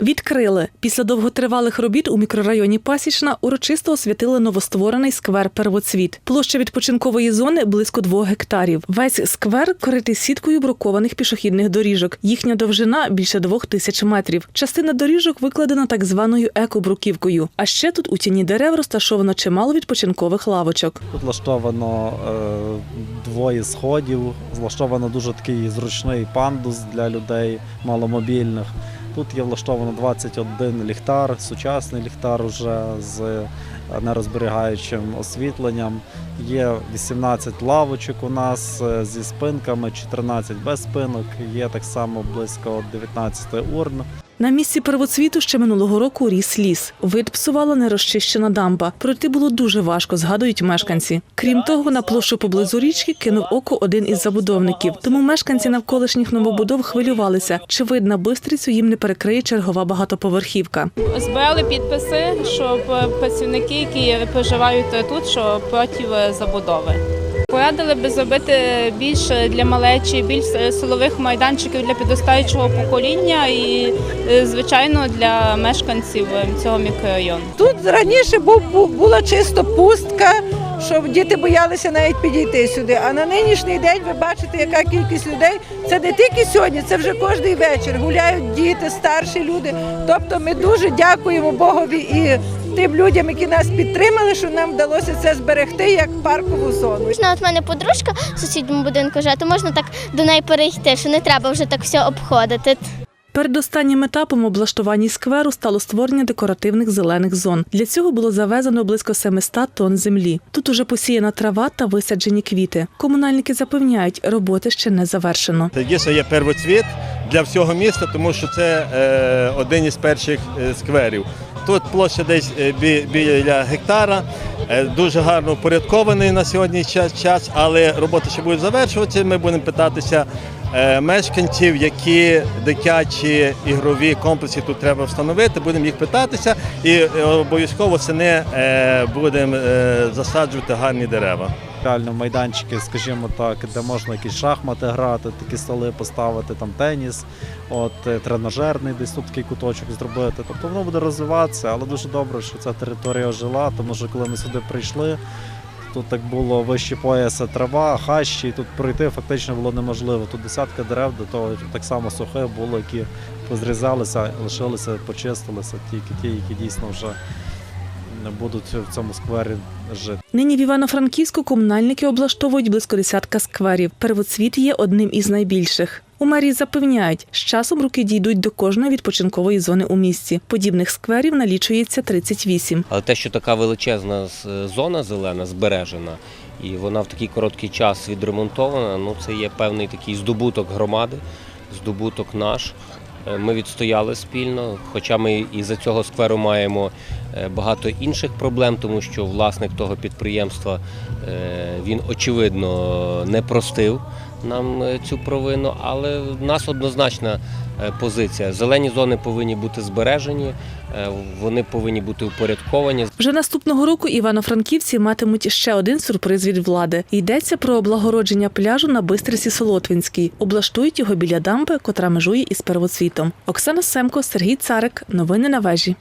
Відкрили після довготривалих робіт у мікрорайоні Пасічна урочисто освятили новостворений сквер Первоцвіт. Площа відпочинкової зони близько двох гектарів. Весь сквер критий сіткою брукованих пішохідних доріжок. Їхня довжина більше двох тисяч метрів. Частина доріжок викладена так званою екобруківкою. А ще тут у тіні дерев розташовано чимало відпочинкових лавочок. Тут влаштовано е, двоє сходів, влаштовано дуже такий зручний пандус для людей маломобільних. Тут є влаштовано 21 ліхтар, сучасний ліхтар уже з е, нерозберігаючим освітленням. Є 18 лавочок у нас е, зі спинками, 14 без спинок. Є так само близько 19 урн. На місці первоцвіту ще минулого року ріс ліс. Вид псувала нерозчищена дамба. Пройти було дуже важко, згадують мешканці. Крім того, на площу поблизу річки кинув око один із забудовників. Тому мешканці навколишніх новобудов хвилювалися, чи видно бистрицю їм не перекриє чергова багатоповерхівка. Збирали підписи, щоб працівники, які проживають тут, що проти забудови. Порадили би зробити більше для малечі, більш силових майданчиків для підростаючого покоління і, е, звичайно, для мешканців цього мікрорайону. Тут раніше була чисто пустка, щоб діти боялися навіть підійти сюди. А на нинішній день ви бачите, яка кількість людей. Це не тільки сьогодні, це вже кожний вечір. Гуляють діти, старші люди. Тобто ми дуже дякуємо Богові і тим людям, які нас підтримали, що нам вдалося це зберегти як паркову зону. Можна, от мене подружка в сусідньому будинку живе, то можна так до неї перейти, що не треба вже так все обходити. Передостаннім етапом облаштування скверу стало створення декоративних зелених зон. Для цього було завезено близько 700 тонн землі. Тут уже посіяна трава та висаджені квіти. Комунальники запевняють, роботи ще не завершено. Це дійсно є первоцвіт для всього міста, тому що це е, один із перших е, скверів. Тут площа десь е, бі- біля гектара, е, дуже гарно упорядкований на сьогодні час, але роботи ще будуть завершуватися. Ми будемо питатися мешканців, які дитячі ігрові комплекси тут треба встановити. Будемо їх питатися і е, обов'язково будемо е, засаджувати гарні дерева. Реально майданчики, скажімо так, де можна якісь шахмати грати, такі столи поставити, там теніс, от е, тренажерний десь тут такий куточок зробити. Тобто воно буде розвиватися, але дуже добре, що ця територія ожила, тому що коли ми сюди прийшли, тут так було вище пояса трава, хащі, і тут пройти фактично було неможливо. Тут десятка дерев до того так само сухе було, які позрізалися, лишилися, почистилися, тільки ті, які дійсно вже не будуть в цьому сквері жити. Нині в Івано-Франківську комунальники облаштовують близько десятка скверів. Первоцвіт є одним із найбільших. У мерії запевняють, з часом руки дійдуть до кожної відпочинкової зони у місті. Подібних скверів налічується 38. Але те, що така величезна зона зелена збережена, і вона в такий короткий час відремонтована, ну це є певний такий здобуток громади, здобуток наш. Е, Ми відстояли спільно, хоча ми і за цього скверу маємо е, багато інших проблем, тому що власник того підприємства е, він очевидно не простив нам е, цю провину, але в нас однозначна е, позиція. Зелені зони повинні бути збережені, е, вони повинні бути упорядковані. Вже наступного року івано-франківці матимуть ще один сюрприз від влади. Йдеться про облагородження пляжу на Бистриці Солотвинській. Облаштують його біля дамби, котра межує із первоцвітом. Оксана Семко, Сергій Царик. Новини на вежі.